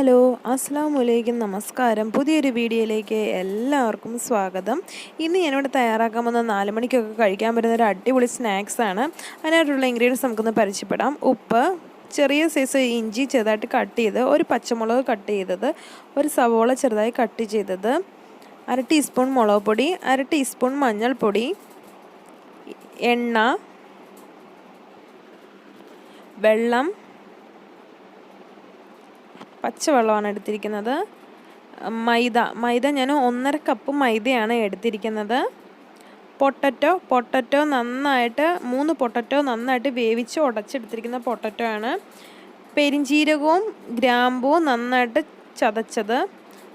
Hello അസ്സാം വലൈക്കും നമസ്കാരം. പുതിയൊരു വീഡിയോയിലേക്ക് എല്ലാവർക്കും സ്വാഗതം. ഇന്ന് ഞാനിവിടെ തയ്യാറാക്കാൻ വന്ന നാല് മണിക്കൊക്കെ കഴിക്കാൻ പറ്റുന്ന ഒരു അടിപൊളി സ്നാക്സാണ് അതിനായിട്ടുള്ള ഇൻഗ്രീഡിയൻസ് നമുക്കൊന്ന് പരിചയപ്പെടാം. ഉപ്പ് ചെറിയ സൈസ് ഇഞ്ചി ചെറുതായിട്ട് കട്ട് ചെയ്ത് ഒരു പച്ചമുളക് കട്ട് ചെയ്തത് ഒരു സവോള ചെറുതായി കട്ട് ചെയ്തത് അര ടീസ്പൂൺ മുളക് പൊടി അര ടീസ്പൂൺ മഞ്ഞൾപ്പൊടി എണ്ണ വെള്ളം പച്ചവെള്ളമാണ് എടുത്തിരിക്കുന്നത്. മൈദ മൈദ ഞാൻ ഒന്നര കപ്പ് മൈദയാണ് എടുത്തിരിക്കുന്നത്. പൊട്ടറ്റോ പൊട്ടറ്റോ നന്നായിട്ട് മൂന്ന് പൊട്ടറ്റോ നന്നായിട്ട് വേവിച്ച് ഉടച്ചെടുത്തിരിക്കുന്ന പൊട്ടറ്റോ ആണ്. പെരിഞ്ചീരകവും ഗ്രാമ്പുവും നന്നായിട്ട് ചതച്ചത്.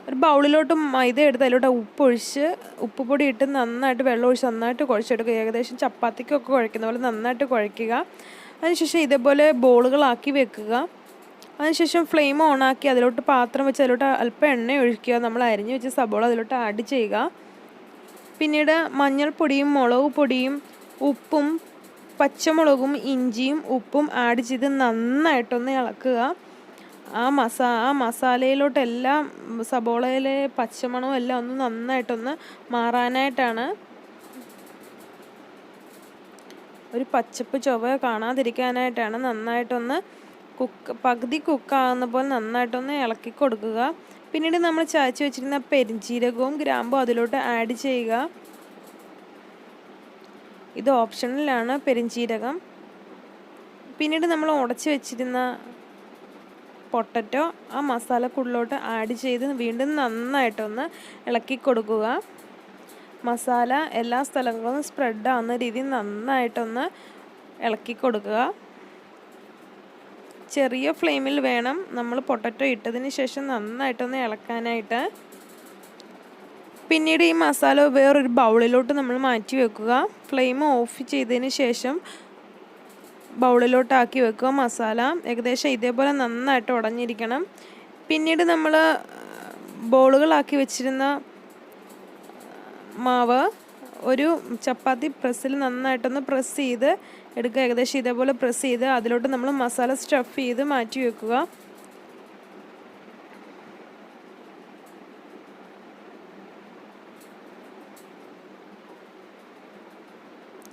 ഒരു ബൗളിലോട്ട് മൈദ എടുത്ത് അതിലോട്ട് ഉപ്പൊഴിച്ച് ഉപ്പ് പൊടി ഇട്ട് നന്നായിട്ട് വെള്ളം ഒഴിച്ച് നന്നായിട്ട് കുഴച്ചെടുക്കുക. ഏകദേശം ചപ്പാത്തിക്കൊക്കെ കുഴക്കുന്ന പോലെ നന്നായിട്ട് കുഴയ്ക്കുക. അതിനുശേഷം ഇതേപോലെ ബോളുകളാക്കി വെക്കുക. അതിനുശേഷം ഫ്ലെയിം ഓണാക്കി അതിലോട്ട് പാത്രം വെച്ച് അതിലോട്ട് അല്പം എണ്ണ ഒഴിക്കുക. നമ്മൾ അരിഞ്ഞ് വെച്ച് സബോള അതിലോട്ട് ആഡ് ചെയ്യുക. പിന്നീട് മഞ്ഞൾപ്പൊടിയും മുളക് പൊടിയും ഉപ്പും പച്ചമുളകും ഇഞ്ചിയും ഉപ്പും ആഡ് ചെയ്ത് നന്നായിട്ടൊന്ന് ഇളക്കുക. ആ മസാ ആ മസാലയിലോട്ടെല്ലാം സബോളയിലെ പച്ചമണവും എല്ലാം ഒന്ന് നന്നായിട്ടൊന്ന് മാറാനായിട്ടാണ് ഒരു പച്ചപ്പ് ചുവ കാണാതിരിക്കാനായിട്ടാണ് നന്നായിട്ടൊന്ന് കുക്ക് പകുതി കുക്കാകുന്ന പോലെ നന്നായിട്ടൊന്ന് ഇളക്കി കൊടുക്കുക. പിന്നീട് നമ്മൾ ചായച്ച് വെച്ചിരുന്ന പെരിഞ്ചീരകവും ഗ്രാമ്പും അതിലോട്ട് ആഡ് ചെയ്യുക. ഇത് ഓപ്ഷണലാണ് പെരിഞ്ചീരകം. പിന്നീട് നമ്മൾ ഉടച്ച് വെച്ചിരുന്ന പൊട്ടറ്റോ ആ മസാലക്കുള്ളിലോട്ട് ആഡ് ചെയ്ത് വീണ്ടും നന്നായിട്ടൊന്ന് ഇളക്കി കൊടുക്കുക. മസാല എല്ലാ സ്ഥലങ്ങളും സ്പ്രെഡ് ആവുന്ന രീതിയിൽ നന്നായിട്ടൊന്ന് ഇളക്കി കൊടുക്കുക. ചെറിയ ഫ്ലെയിമിൽ വേണം നമ്മൾ പൊട്ടറ്റോ ഇട്ടതിന് ശേഷം നന്നായിട്ടൊന്ന് ഇളക്കാനായിട്ട്. പിന്നീട് ഈ മസാല വേറൊരു ബൗളിലോട്ട് നമ്മൾ മാറ്റി വെക്കുക. ഫ്ലെയിം ഓഫ് ചെയ്തതിന് ശേഷം ബൗളിലോട്ടാക്കി വെക്കുക മസാല. ഏകദേശം ഇതേപോലെ നന്നായിട്ട് ഉടഞ്ഞിരിക്കണം. പിന്നീട് നമ്മൾ ബോളുകളാക്കി വെച്ചിരുന്ന മാവ് ഒരു ചപ്പാത്തി പ്രസ്സിൽ നന്നായിട്ടൊന്ന് പ്രസ് ചെയ്ത് എടുക്കുക. ഏകദേശം ഇതേപോലെ പ്രസ് ചെയ്ത് അതിലോട്ട് നമ്മൾ മസാല സ്റ്റഫ് ചെയ്ത് മാറ്റി വെക്കുക.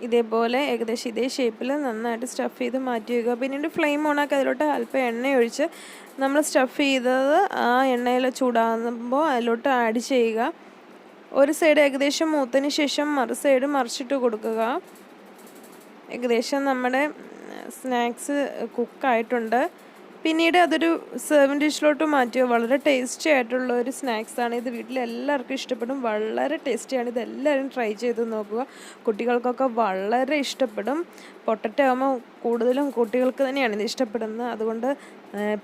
ഇതേപോലെ ഏകദേശം ഇതേ ഷേപ്പിൽ നന്നായിട്ട് സ്റ്റഫ് ചെയ്ത് മാറ്റി വയ്ക്കുക പിന്നീട് ഫ്ലെയിം ഓണാക്കി അതിലോട്ട് അല്പം എണ്ണ ഒഴിച്ച് നമ്മൾ സ്റ്റഫ് ചെയ്തത് ആ എണ്ണയിൽ ചൂടാകുമ്പോൾ അതിലോട്ട് ആഡ് ചെയ്യുക. ഒരു സൈഡ് ഏകദേശം മൂത്തതിന് ശേഷം മറു സൈഡ് മറിച്ചിട്ട് കൊടുക്കുക. ഏകദേശം നമ്മുടെ സ്നാക്സ് കുക്കായിട്ടുണ്ട്. പിന്നീട് അതൊരു സെർവിങ് ഡിഷിലോട്ട് മാറ്റുക വളരെ ടേസ്റ്റി ആയിട്ടുള്ള ഒരു സ്നാക്സാണ് ഇത്. വീട്ടിൽ എല്ലാവർക്കും ഇഷ്ടപ്പെടും. വളരെ ടേസ്റ്റിയാണ് ഇത് എല്ലാവരും ട്രൈ ചെയ്ത് നോക്കുക. കുട്ടികൾക്കൊക്കെ വളരെ ഇഷ്ടപ്പെടും. പൊട്ടറ്റോ ആകുമ്പോൾ കൂടുതലും കുട്ടികൾക്ക് തന്നെയാണ് ഇത് ഇഷ്ടപ്പെടുന്നത്. അതുകൊണ്ട്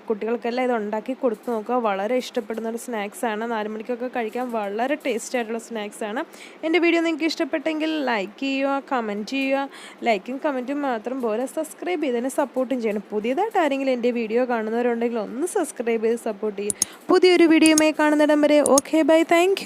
കുട്ടികൾക്കെല്ലാം ഇത് ഉണ്ടാക്കി കൊടുത്തു നോക്കുക. വളരെ ഇഷ്ടപ്പെടുന്ന ഒരു സ്നാക്സാണ് നാല് മണിക്കൊക്കെ കഴിക്കാൻ വളരെ ടേസ്റ്റി ആയിട്ടുള്ള സ്നാക്സാണ് എന്റെ വീഡിയോ നിങ്ങൾക്ക് ഇഷ്ടപ്പെട്ടെങ്കിൽ ലൈക്ക് ചെയ്യുക കമന്റ് ചെയ്യുക. ലൈക്കും കമന്റും മാത്രം പോലെ സബ്സ്ക്രൈബ് ചെയ്തതിനെ സപ്പോർട്ടും ചെയ്യണം. പുതിയതായിട്ട് ആരെങ്കിലും എന്റെ വീഡിയോ കാണുന്നവരുണ്ടെങ്കിൽ ഒന്ന് സബ്സ്ക്രൈബ് ചെയ്ത് സപ്പോർട്ട് ചെയ്യുക. പുതിയൊരു വീഡിയോയുമായി കാണുന്നിടം വരെ. Okay bye thank